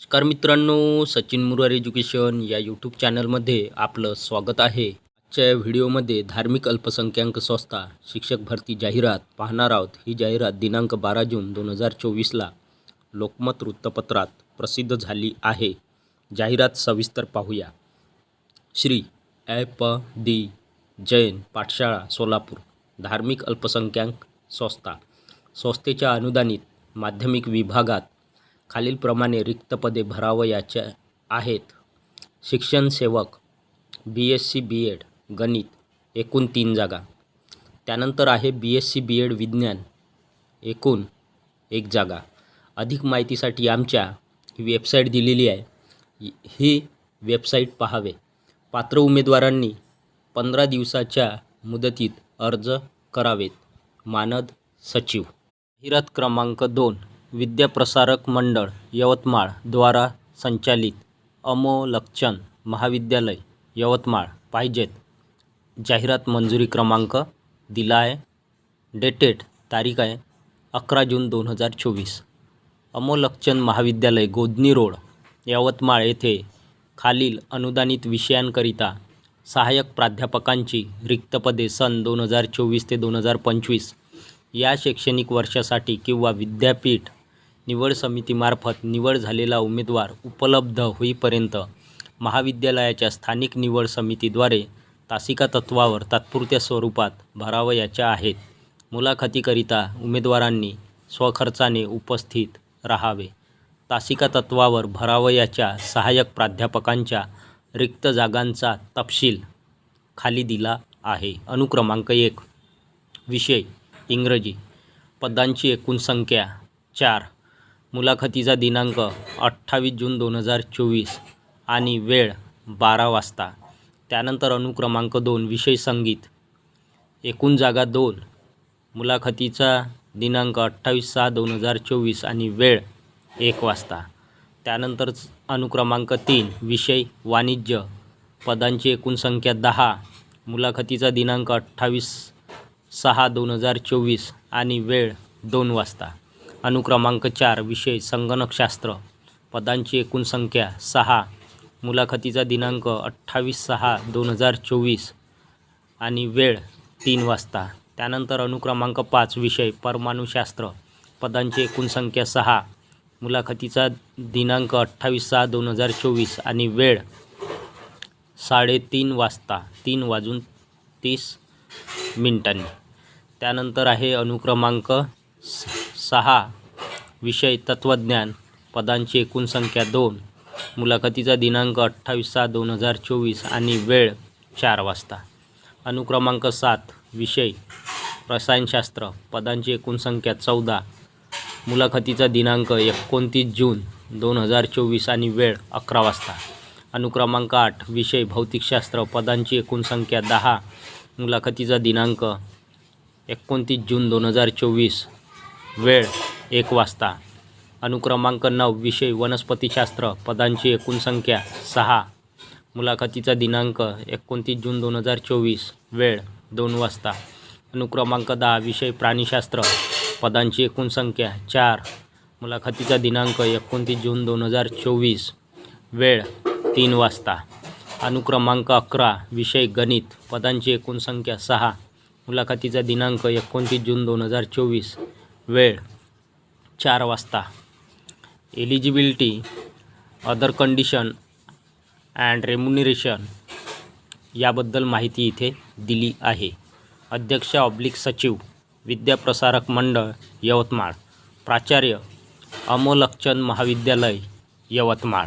नमस्कार मित्रांनो सचिन मुरार एज्युकेशन या यूट्यूब चॅनलमध्ये आपलं स्वागत आहे. आजच्या या व्हिडिओमध्ये धार्मिक अल्पसंख्याक संस्था शिक्षक भरती जाहिरात पाहणार आहोत. ही जाहिरात दिनांक बारा जून दोन हजार चोवीसला लोकमत वृत्तपत्रात प्रसिद्ध झाली आहे. जाहिरात सविस्तर पाहूया. श्री ए प दी जैन पाठशाळा सोलापूर धार्मिक अल्पसंख्याक संस्था. संस्थेच्या अनुदानित माध्यमिक विभागात खालीलप्रमाणे रिक्त पदे भरावयाच्या आहेत. शिक्षण सेवक B S C B Ed गणित एकूण तीन जागा. त्यानंतर आहे B S C B Ed विज्ञान एकूण एक जागा. अधिक माहितीसाठी आमच्या ही वेबसाईट दिलेली आहे. ही वेबसाईट पाहावे. पात्र उमेदवारांनी पंधरा दिवसाच्या मुदतीत अर्ज करावेत. मानद सचिव. जाहिरात क्रमांक दोन. विद्याप्रसारक मंडळ यवतमाळ द्वारा संचालित अमोलक्षण महाविद्यालय यवतमाळ. पाहिजेत. जाहिरात मंजुरी क्रमांक दिला आहे डेटेड तारीख आहे अकरा जून दोन हजार चोवीस. अमोलक्षण महाविद्यालय गोदनी रोड यवतमाळ येथे खालील अनुदानित विषयांकरिता सहाय्यक प्राध्यापकांची रिक्त पदे सन दोन हजार चोवीस ते दोन हजार पंचवीस या शैक्षणिक वर्षासाठी किंवा विद्यापीठ निवड समितीमार्फत निवड झालेला उमेदवार उपलब्ध होईपर्यंत महाविद्यालयाच्या स्थानिक निवड समितीद्वारे तासिका तत्वावर तात्पुरत्या स्वरूपात भरावयाच्या आहेत. मुलाखतीकरिता उमेदवारांनी स्वखर्चाने उपस्थित राहावे. तासिका तत्वावर भरावयाच्या सहाय्यक प्राध्यापकांच्या रिक्त जागांचा तपशील खाली दिला आहे. अनुक्रमांक एक विषय इंग्रजी पदांची एकूण संख्या चार मुलाखतीचा दिनांक अठ्ठावीस जून दोन हजार चोवीस आणि वेळ बारा वाजता. त्यानंतर अनुक्रमांक दोन विषय संगीत. एकूण जागा दोन मुलाखतीचा दिनांक अठ्ठावीस सहा दोन हजार चोवीस आणि वेळ एक वाजता. त्यानंतर अनुक्रमांक तीन विषय वाणिज्य. पदांची एकूण संख्या दहा मुलाखतीचा दिनांक अठ्ठावीस सहा दोन हजार चोवीस आणि वेळ दोन वाजता. अनुक्रमांक चार विषय संगणकशास्त्र. पदांची एकूण संख्या सहा. मुलाखतीचा दिनांक अठ्ठावीस सहा दोन हजार चोवीस. आणि वेळ तीन वाजता. त्यानंतर अनुक्रमांक पाच विषय परमाणुशास्त्र. पदांची एकूण संख्या सहा. मुलाखतीचा दिनांक अठ्ठावीस सहा दोन हजार चोवीस. आणि वेळ साडेतीन वाजता. तीन वाजून तीस मिनिटांनी. त्यानंतर आहे अनुक्रमांक स सहा विषय तत्त्वज्ञान पदांची एकूण संख्या दोन मुलाखतीचा दिनांक अठ्ठावीस सहा दोन हजार चोवीस आणि वेळ चार वाजता. अनुक्रमांक सात विषय रसायनशास्त्र पदांची एकूण संख्या चौदा मुलाखतीचा दिनांक एकोणतीस जून दोन हजार चोवीस आणि वेळ अकरा वाजता. अनुक्रमांक आठ विषय भौतिकशास्त्र पदांची एकूण संख्या दहा मुलाखतीचा दिनांक एकोणतीस जून दोन हजार चोवीस वेळ एक वाजता. अनुक्रमांक नऊ विषय वनस्पतीशास्त्र पदांची एकूण संख्या सहा. मुलाखतीचा दिनांक एकोणतीस जून दोन हजार चोवीस. वेळ दोन वाजता. अनुक्रमांक दहा विषय प्राणीशास्त्र पदांची एकूण संख्या चार. मुलाखतीचा दिनांक एकोणतीस जून दोन हजार चोवीस. वेळ तीन वाजता. अनुक्रमांक अकरा विषय गणित पदांची एकूण संख्या सहा. मुलाखतीचा दिनांक एकोणतीस जून दोन हजार चोवीस. वेळ चार वाजता. Eligibility other condition and remuneration याबद्दल माहिती इथे दिली आहे. अध्यक्ष ऑब्लिक सचिव विद्याप्रसारक मंडळ यवतमाळ. प्राचार्य अमोलकचंद महाविद्यालय यवतमाळ.